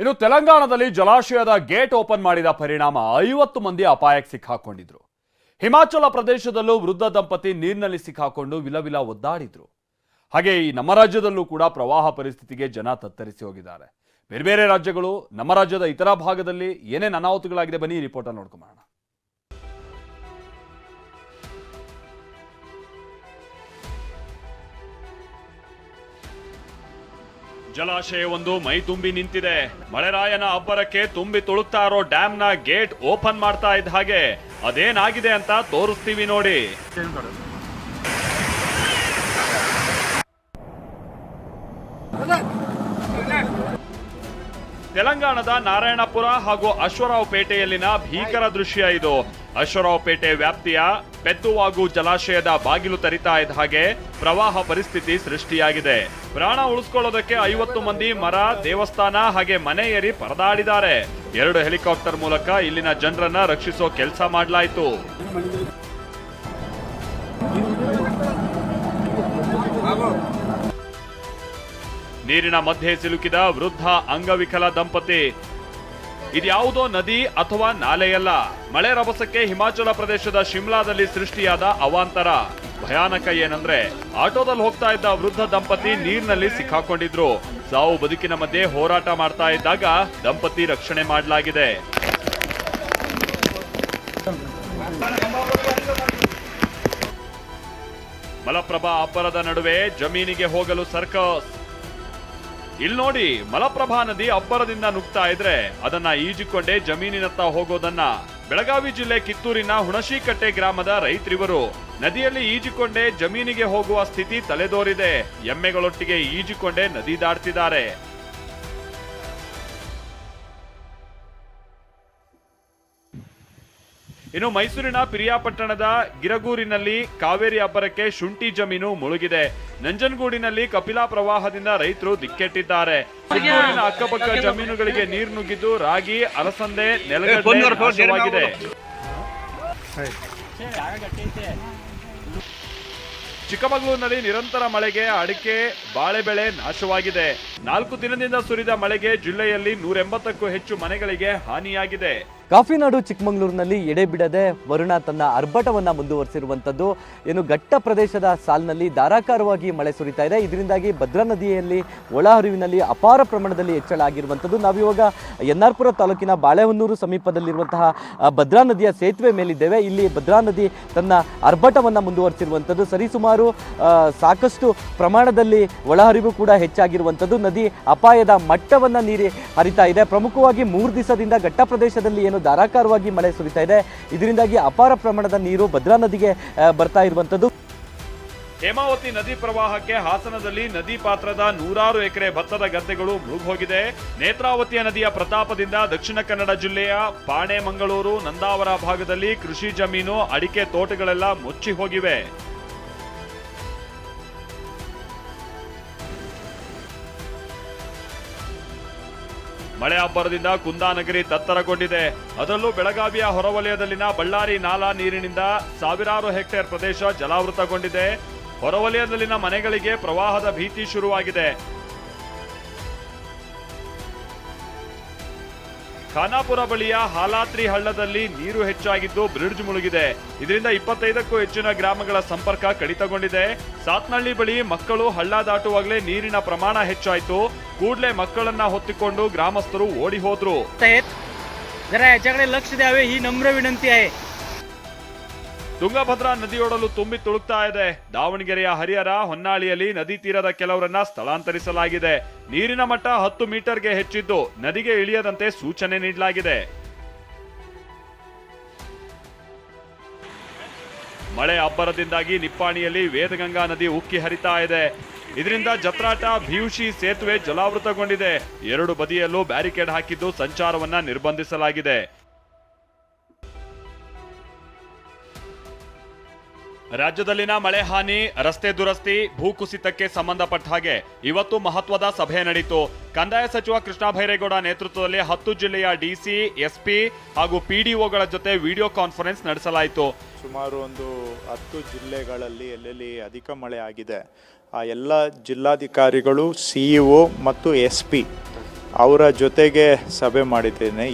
ಇನ್ನು ತೆಲಂಗಾಣದಲ್ಲಿ ಜಲಾಶಯದ ಗೇಟ್ ಓಪನ್ ಮಾಡಿದ ಪರಿಣಾಮ ಐವತ್ತು ಮಂದಿ ಅಪಾಯಕ್ಕೆ ಸಿಕ್ಕಾಕೊಂಡಿದ್ರು. ಹಿಮಾಚಲ ಪ್ರದೇಶದಲ್ಲೂ ವೃದ್ಧ ದಂಪತಿ ನೀರಿನಲ್ಲಿ ಸಿಕ್ಕಾಕೊಂಡು ವಿಲವಿಲ ಒದ್ದಾಡಿದ್ರು. ಹಾಗೆ ಈ ನಮ್ಮ ರಾಜ್ಯದಲ್ಲೂ ಕೂಡ ಪ್ರವಾಹ ಪರಿಸ್ಥಿತಿಗೆ ಜನ ತತ್ತರಿಸಿ ಹೋಗಿದ್ದಾರೆ. ಬೇರೆ ಬೇರೆ ರಾಜ್ಯಗಳು, ನಮ್ಮ ರಾಜ್ಯದ ಇತರ ಭಾಗದಲ್ಲಿ ಏನೇನು ಅನಾಹುತಗಳಾಗಿದೆ ಬನ್ನಿ ರಿಪೋರ್ಟ್ ನೋಡ್ಕೊಂಬೋಣ ಜಲಾಶಯವೊಂದು ಮೈ ತುಂಬಿ ನಿಂತಿದೆ. ಮಳೆರಾಯನ ಅಬ್ಬರಕ್ಕೆ ತುಂಬಿ ತುಳುಕ್ತಾ ಇರೋ ಡ್ಯಾಮ್ನ ಗೇಟ್ ಓಪನ್ ಮಾಡ್ತಾ ಇದ್ದ ಹಾಗೆ ಅದೇನಾಗಿದೆ ಅಂತ ತೋರಿಸ್ತೀವಿ ನೋಡಿ. ತೆಲಂಗಾಣದ ನಾರಾಯಣಪುರ ಹಾಗೂ ಅಶ್ವರಾವ್ಪೇಟೆಯಲ್ಲಿನ ಭೀಕರ ದೃಶ್ಯ ಇದು. ಅಶ್ವರಾವ್ಪೇಟೆ ವ್ಯಾಪ್ತಿಯ ಪೆದ್ದುವಾಗು ಜಲಾಶಯದ ಬಾಗಿಲು ತರಿತಾ ಇದ್ದ ಹಾಗೆ ಪ್ರವಾಹ ಪರಿಸ್ಥಿತಿ ಸೃಷ್ಟಿಯಾಗಿದೆ. ಪ್ರಾಣ ಉಳಿಸ್ಕೊಳ್ಳೋದಕ್ಕೆ ಐವತ್ತು ಮಂದಿ ಮರ, ದೇವಸ್ಥಾನ ಹಾಗೆ ಮನೆ ಏರಿ ಪರದಾಡಿದ್ದಾರೆ. ಎರಡು ಹೆಲಿಕಾಪ್ಟರ್ ಮೂಲಕ ಇಲ್ಲಿನ ಜನರನ್ನ ರಕ್ಷಿಸೋ ಕೆಲಸ ಮಾಡಲಾಯಿತು. ನೀರಿನ ಮಧ್ಯೆ ಸಿಲುಕಿದ ವೃದ್ಧ ಅಂಗವಿಕಲ ದಂಪತಿ. ಇದ್ಯಾವುದೋ ನದಿ ಅಥವಾ ನಾಲೆಯಲ್ಲ. ಮಳೆ ರಭಸಕ್ಕೆ ಹಿಮಾಚಲ ಪ್ರದೇಶದ ಶಿಮ್ಲಾದಲ್ಲಿ ಸೃಷ್ಟಿಯಾದ ಅವಾಂತರ. ಭಯಾನಕ ಏನಂದ್ರೆ, ಆಟೋದಲ್ಲಿ ಹೋಗ್ತಾ ಇದ್ದ ವೃದ್ಧ ದಂಪತಿ ನೀರಿನಲ್ಲಿ ಸಿಕ್ಕಾಕೊಂಡಿದ್ರು. ಸಾವು ಬದುಕಿನ ಮಧ್ಯೆ ಹೋರಾಟ ಮಾಡ್ತಾ ಇದ್ದಾಗ ದಂಪತಿ ರಕ್ಷಣೆ ಮಾಡಲಾಗಿದೆ. ಮಲಪ್ರಭಾ ಅಬ್ಬರದ ನಡುವೆ ಜಮೀನಿಗೆ ಹೋಗಲು ಸರ್ಕಸ್. ಇಲ್ಲಿ ನೋಡಿ, ಮಲಪ್ರಭಾ ನದಿ ಅಬ್ಬರದಿಂದ ನುಗ್ತಾ ಇದ್ರೆ ಅದನ್ನ ಈಜಿಕೊಂಡೇ ಜಮೀನಿನತ್ತ ಹೋಗೋದನ್ನ. ಬೆಳಗಾವಿ ಜಿಲ್ಲೆ ಕಿತ್ತೂರಿನ ಹುಣಶಿಕಟ್ಟೆ ಗ್ರಾಮದ ರೈತರಿವರು, ನದಿಯಲ್ಲಿ ಈಜಿಕೊಂಡೇ ಜಮೀನಿಗೆ ಹೋಗುವ ಸ್ಥಿತಿ ತಲೆದೋರಿದೆ. ಎಮ್ಮೆಗಳೊಟ್ಟಿಗೆ ಈಜಿಕೊಂಡೇ ನದಿ ದಾಟ್ತಿದ್ದಾರೆ. ಇನ್ನು ಮೈಸೂರಿನ ಪಿರಿಯಾಪಟ್ಟಣದ ಗಿರಗೂರಿನಲ್ಲಿ ಕಾವೇರಿ ಅಬ್ಬರಕ್ಕೆ ಶುಂಠಿ ಜಮೀನು ಮುಳುಗಿದೆ. ನಂಜನಗೂಡಿನಲ್ಲಿ ಕಪಿಲಾ ಪ್ರವಾಹದಿಂದ ರೈತರು ದಿಕ್ಕೆಟ್ಟಿದ್ದಾರೆ. ಕಿತ್ತೂರಿನ ಅಕ್ಕಪಕ್ಕ ಜಮೀನುಗಳಿಗೆ ನೀರು ನುಗ್ಗಿದ್ದು ರಾಗಿ ಅಲಸಂದೆ ನೆಲಗಡಲೆ ಚಿಕ್ಕಮಗಳೂರಿನಲ್ಲಿ ನಿರಂತರ ಮಳೆಗೆ ಅಡಿಕೆ ಬಾಳೆ ಬೆಳೆ ನಾಶವಾಗಿದೆ. ನಾಲ್ಕು ದಿನದಿಂದ ಸುರಿದ ಮಳೆಗೆ ಜಿಲ್ಲೆಯಲ್ಲಿ ನೂರೆಂಬತ್ತಕ್ಕೂ ಹೆಚ್ಚು ಮನೆಗಳಿಗೆ ಹಾನಿಯಾಗಿದೆ. ಕಾಫಿನಾಡು ಚಿಕ್ಕಮಗಳೂರಿನಲ್ಲಿ ಎಡೆಬಿಡದೆ ವರುಣ ತನ್ನ ಅರ್ಭಟವನ್ನು ಮುಂದುವರಿಸಿರುವಂಥದ್ದು. ಏನು ಘಟ್ಟ ಪ್ರದೇಶದ ಸಾಲಿನಲ್ಲಿ ಧಾರಾಕಾರವಾಗಿ ಮಳೆ ಸುರಿತಾ ಇದೆ. ಇದರಿಂದಾಗಿ ಭದ್ರಾ ನದಿಯಲ್ಲಿ ಒಳಹರಿವಿನಲ್ಲಿ ಅಪಾರ ಪ್ರಮಾಣದಲ್ಲಿ ಹೆಚ್ಚಳ ಆಗಿರುವಂಥದ್ದು. ನಾವಿವಾಗ ಎನ್ ಆರ್ ಪುರ ತಾಲೂಕಿನ ಬಾಳೆಹೊನ್ನೂರು ಸಮೀಪದಲ್ಲಿರುವಂತಹ ಭದ್ರಾ ನದಿಯ ಸೇತುವೆ ಮೇಲಿದ್ದೇವೆ. ಇಲ್ಲಿ ಭದ್ರಾ ನದಿ ತನ್ನ ಅರ್ಭಟವನ್ನು ಮುಂದುವರಿಸಿರುವಂಥದ್ದು. ಸರಿಸುಮಾರು ಸಾಕಷ್ಟು ಪ್ರಮಾಣದಲ್ಲಿ ಒಳಹರಿವು ಕೂಡ ಹೆಚ್ಚಾಗಿರುವಂಥದ್ದು. ನದಿ ಅಪಾಯದ ಮಟ್ಟವನ್ನು ನೀರಿ ಹರಿತಾ ಇದೆ. ಪ್ರಮುಖವಾಗಿ ಮೂರು ದಿವಸದಿಂದ ಘಟ್ಟ ಪ್ರದೇಶದಲ್ಲಿ ಏನು ಧಾರಾಕಾರವಾಗಿ ಮಳೆ ಸುರಿತಾ ಇದೆ. ಇದರಿಂದಾಗಿ ಅಪಾರ ಪ್ರಮಾಣದ ನೀರು ಭದ್ರಾ ನದಿಗೆ ಬರ್ತಾ ಇರುವಂಥದ್ದು ಹೇಮಾವತಿ ನದಿ ಪ್ರವಾಹಕ್ಕೆ ಹಾಸನದಲ್ಲಿ ನದಿ ಪಾತ್ರದ ನೂರಾರು ಎಕರೆ ಭತ್ತದ ಗದ್ದೆಗಳು ಮುಳುಗೋಗಿದೆ ನೇತ್ರಾವತಿಯ ನದಿಯ ಪ್ರತಾಪದಿಂದ ದಕ್ಷಿಣ ಕನ್ನಡ ಜಿಲ್ಲೆಯ ಪಾಣೆ ಮಂಗಳೂರು ನಂದಾವರ ಭಾಗದಲ್ಲಿ ಕೃಷಿ ಜಮೀನು, ಅಡಿಕೆ ತೋಟಗಳೆಲ್ಲ ಮುಚ್ಚಿ ಹೋಗಿವೆ ಮಳೆ ಅಬ್ಬರದಿಂದ ಕುಂದಾನಗರಿ ತತ್ತರಗೊಂಡಿದೆ. ಅದರಲ್ಲೂ ಬೆಳಗಾವಿಯ ಹೊರವಲಯದಲ್ಲಿನ ಬಳ್ಳಾರಿ ನಾಲಾ ನೀರಿನಿಂದ ಸಾವಿರಾರು ಹೆಕ್ಟೇರ್ ಪ್ರದೇಶ ಜಲಾವೃತಗೊಂಡಿದೆ. ಹೊರವಲಯದಲ್ಲಿನ ಮನೆಗಳಿಗೆ ಪ್ರವಾಹದ ಭೀತಿ ಶುರುವಾಗಿದೆ. ಖಾನಾಪುರ ಬಳಿಯ ಹಾಲಾತ್ರಿ ಹಳ್ಳದಲ್ಲಿ ನೀರು ಹೆಚ್ಚಾಗಿದ್ದು ಬ್ರಿಡ್ಜ್ ಮುಳುಗಿದೆ. ಇದರಿಂದ ಇಪ್ಪತ್ತೈದಕ್ಕೂ ಹೆಚ್ಚಿನ ಗ್ರಾಮಗಳ ಸಂಪರ್ಕ ಕಡಿತಗೊಂಡಿದೆ. ಸಾತ್ನಳ್ಳಿ ಬಳಿ ಮಕ್ಕಳು ಹಳ್ಳ ದಾಟುವಾಗಲೇ ನೀರಿನ ಪ್ರಮಾಣ ಹೆಚ್ಚಾಯಿತು. ಕೂಡಲೇ ಮಕ್ಕಳನ್ನ ಹೊತ್ತಿಕೊಂಡು ಗ್ರಾಮಸ್ಥರು ಓಡಿ ಹೋದ್ರು आहेत जरा याच्याकडे लक्ष द्यावे ही नम्र विनंती आहे ತುಂಗಭದ್ರಾ ನದಿಯೊಡಲು ತುಂಬಿ ತುಳುಕ್ತಾ ಇದೆ ದಾವಣಗೆರೆಯ ಹರಿಹರ ಹೊನ್ನಾಳಿಯಲ್ಲಿ ನದಿ ತೀರದ ಕೆಲವರನ್ನ ಸ್ಥಳಾಂತರಿಸಲಾಗಿದೆ ನೀರಿನ ಮಟ್ಟ ಹತ್ತು ಮೀಟರ್ಗೆ ಹೆಚ್ಚಿದ್ದು ನದಿಗೆ ಇಳಿಯದಂತೆ ಸೂಚನೆ ನೀಡಲಾಗಿದೆ ಮಳೆ ಅಬ್ಬರದಿಂದಾಗಿ ನಿಪ್ಪಾಣಿಯಲ್ಲಿ ವೇದಗಂಗಾ ನದಿ ಉಕ್ಕಿ ಹರಿತಾ ಇದೆ ಇದರಿಂದ ಜತ್ರಾಟ ಭಿಯುಷಿ ಸೇತುವೆ ಜಲಾವೃತಗೊಂಡಿದೆ. ಎರಡು ಬದಿಯಲ್ಲೂ ಬ್ಯಾರಿಕೇಡ್ ಹಾಕಿದ್ದು ಸಂಚಾರವನ್ನ ನಿರ್ಬಂಧಿಸಲಾಗಿದೆ. ರಾಜ್ಯದಲ್ಲಿನ ಮಳೆ ಹಾನಿ, ರಸ್ತೆ ದುರಸ್ತಿ ಭೂಕುಸಿತಕ್ಕೆ ಸಂಬಂಧಪಟ್ಟ ಹಾಗೆ ಇವತ್ತು ಮಹತ್ವದ ಸಭೆ ನಡೆಯಿತು ಕಂದಾಯ ಸಚಿವ ಕೃಷ್ಣ ಭೈರೇಗೌಡ ನೇತೃತ್ವದಲ್ಲಿ ಹತ್ತು ಜಿಲ್ಲೆಯ ಡಿಸಿ, ಎಸ್ಪಿ ಹಾಗೂ ಪಿಡಿಒಗಳ ಜೊತೆ ವಿಡಿಯೋ ಕಾನ್ಫರೆನ್ಸ್ ನಡೆಸಲಾಯಿತು. ಸುಮಾರು ಒಂದು ಹತ್ತು ಜಿಲ್ಲೆಗಳಲ್ಲಿ ಎಲ್ಲೆಲ್ಲಿ ಅಧಿಕ ಮಳೆ ಆಗಿದೆ. ಆ ಎಲ್ಲ ಜಿಲ್ಲಾಧಿಕಾರಿಗಳು ಸಿ ಇ ಒ ಮತ್ತು ಎಸ್ ಪಿ ಅವರ ಜೊತೆಗೆ ಸಭೆ ಮಾಡಿದ್ದೇನೆ.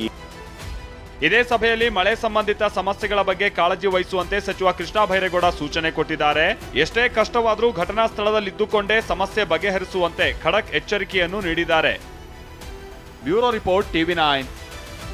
ಇದೇ ಸಭೆಯಲ್ಲಿ ಮಳೆ ಸಂಬಂಧಿತ ಸಮಸ್ಯೆಗಳ ಬಗ್ಗೆ ಕಾಳಜಿ ವಹಿಸುವಂತೆ ಸಚಿವ ಕೃಷ್ಣ ಬೈರೇಗೌಡ ಸೂಚನೆ ಕೊಟ್ಟಿದ್ದಾರೆ. ಎಷ್ಟೇ ಕಷ್ಟವಾದರೂ ಘಟನಾ ಸ್ಥಳದಲ್ಲಿದ್ದುಕೊಂಡೇ ಸಮಸ್ಯೆ ಬಗೆಹರಿಸುವಂತೆ ಖಡಕ್ ಎಚ್ಚರಿಕೆಯನ್ನು ನೀಡಿದ್ದಾರೆ. Bureau report TV nine.